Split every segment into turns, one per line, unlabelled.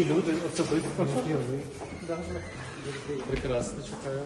близькі люди, особисто. Прекрасно, чекаю.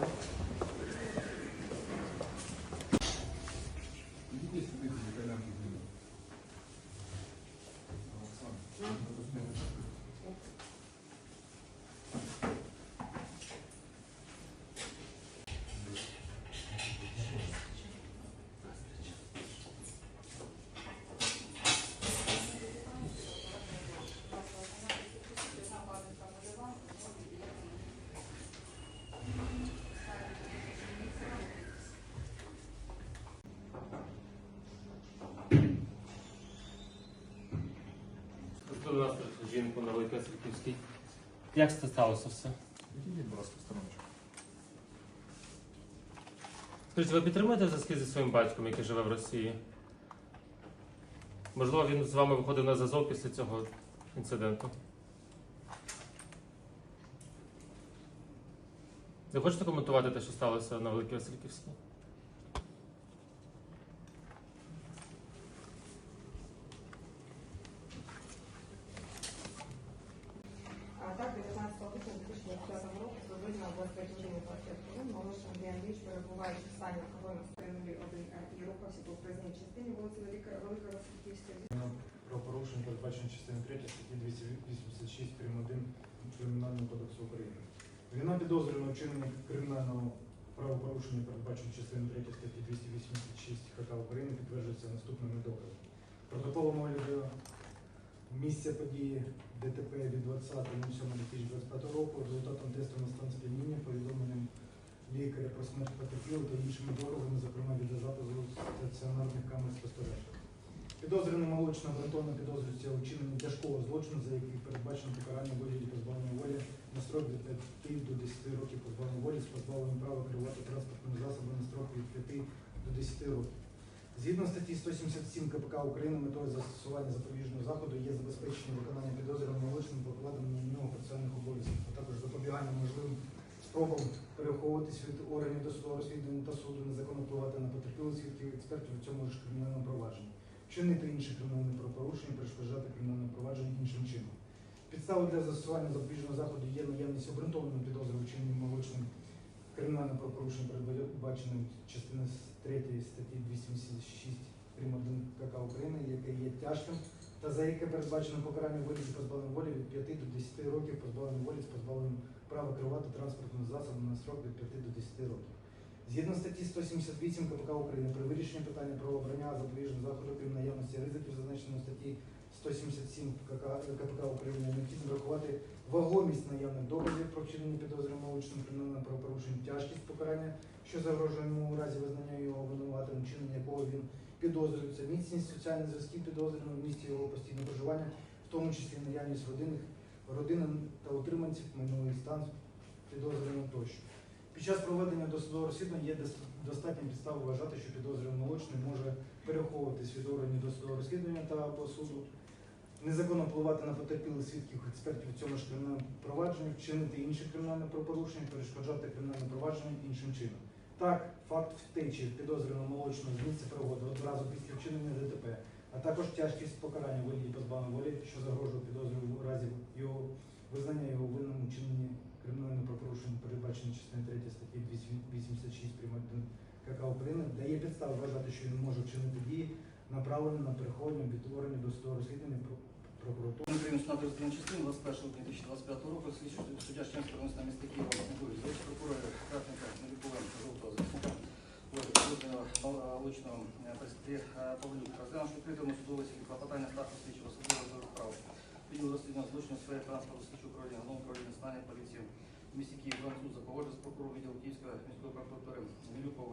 Жінку на Великосвітівській. Як це сталося все?
Відійдіть, будь ласка, стороночку.
Скажіть, ви підтримуєте зв'язки зі своїм батьком, який живе в Росії? Можливо, він з вами виходив на зв'язок після цього інциденту? Ви хочете коментувати те, що сталося на Великій Васильківській?
А так, 19 липня 2025 року квартир хвилин молодший Андрій перебуваючи в стані алкогольного сп'яніння 1 і рухався по проїзній частині вулиці Велика Велика.
Про порушення передбачено частиною 3 статті 286 прим. 1 Кримінального кодексу України. Вина підозрюваного вчинення кримінального правопорушення, передбачено частиною 3 статті 286 КК України, підтверджується наступними доказами. Протоколом огляду місця події ДТП від 20.07.2025 року результатом тесту на стан сп'яніння, повідомленням лікаря про смерть потерпілого та іншими доказами, зокрема відеозапису стаціонарних камер спостереження. Підозрюваний молочно обґрунтовано підозрюється у тяжкого злочину, за який передбачено покарання вигляді позбавлення волі на строк від 5 до 10 років позбавлення волі з позбавленням права керувати транспортними засобами на строк від 5 до 10 років. Згідно статті 177 КПК України метою застосування запобіжного заходу є забезпечення виконання підозрюваного молочним покладеним на нього процесуальних обов'язків, а також запобігання можливим спробам переховуватись від органів досудового розслідування та суду, незаконно впливати на потерпілих свідків експертів у цьому ж кримінальному провадженні, вчинити інші кримінальні правопорушення, перешкоджати кримінальне провадження іншим чином. Підставою для застосування запобіжного заходу є наявність обґрунтованої підозри у вчиненні молочним кримінальне правопорушення передбаченим частиною 3 статті 286 прим. 1 КК України, яке є тяжким, та за яке передбачено покарання у вигляді позбавлення волі від 5 до 10 років позбавлення волі з позбавленням права керувати транспортним засобом на строк від 5 до 10 років. Згідно статті 178 КПК України при вирішенні питання про обрання запобіжного заходу крім наявності ризиків, зазначеного статті 177 КК КПК України, необхідно врахувати вагомість наявних доказів про вчинення підозри молочним правопорушенням, тяжкість покарання, що загрожує йому у разі визнання його винуватим, вчинення якого він підозрюється, міцність соціальних зв'язків підозрюваного в місті його постійного проживання, в тому числі наявність родинних родин та утриманців, майновий стан підозрюваного тощо. Під час проведення досудового розслідування є достатньо підстав вважати, що підозрюваний молочний може переховуватись від органів досудового розслідування та або суду, незаконно впливати на потерпілих свідків експертів у цьому ж кримінальному провадженні, вчинити інші кримінальне правопорушення, перешкоджати кримінальне провадження іншим чином. Так, факт втечі підозрюваного молочного з місця пригоди одразу після вчинення ДТП, а також тяжкість покарання у вигляді позбавлення волі, що загрожує підозрюю в разі його визнання його винним у вчиненні кримінального правопорушення, передбачено частиною 3 статті 286 прим. 1 КК України, дає підстав вважати, що він може вчинити дії, направлені на переходення від органів до судового розслідування про- прокуратури.
Україну на частин 21 липня 2025 року слідчий суддя Щемського міста міста Києва. Васильович, завіч прокурора Кратника Мелікуленко Жовтого заступника молочного пресекретаря Павлюк, розглянувши відкритому засіданні клопотання старшого слідчого судового за справ відділу розслідування злочинів у сфері транспорту слідчого управління головного управління стані поліції. В місті Київ Француз за погоджу з прокурором відділу Київської міської прокуратури. Мілюкової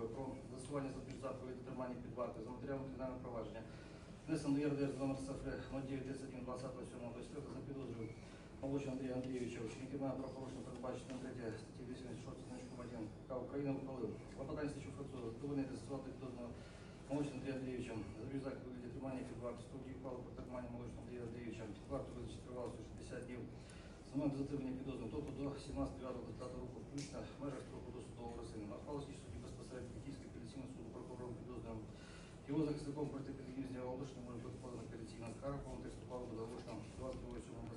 про застосування запобіжного заходу від тримання під вартою за матеріалом кримінального провадження Внесено до ЄРДР з номер цифри 0931 20 за підозрою Молочного Андрія Андрійовича, ученики на правопорушення передбачено 3 статті 86 значком 1 КК України ухвалив. Клопотання слідчого француза задовольнити застосувати підозрюваного Молочного Андрія Андрійовича за захід у вигляді тримання під вартою студії ухвали про тримання Молочного Андрія Андрійовича під вартою визначити тривалістю 60 днів з моменту затримання підозрюваного, тобто до 17.9.20 року включно в межах строку до судового розслідування. Його захисником проти підвізня оголошення може бути подано апеляційна скарга, повний текст ухвали буде оголошено 20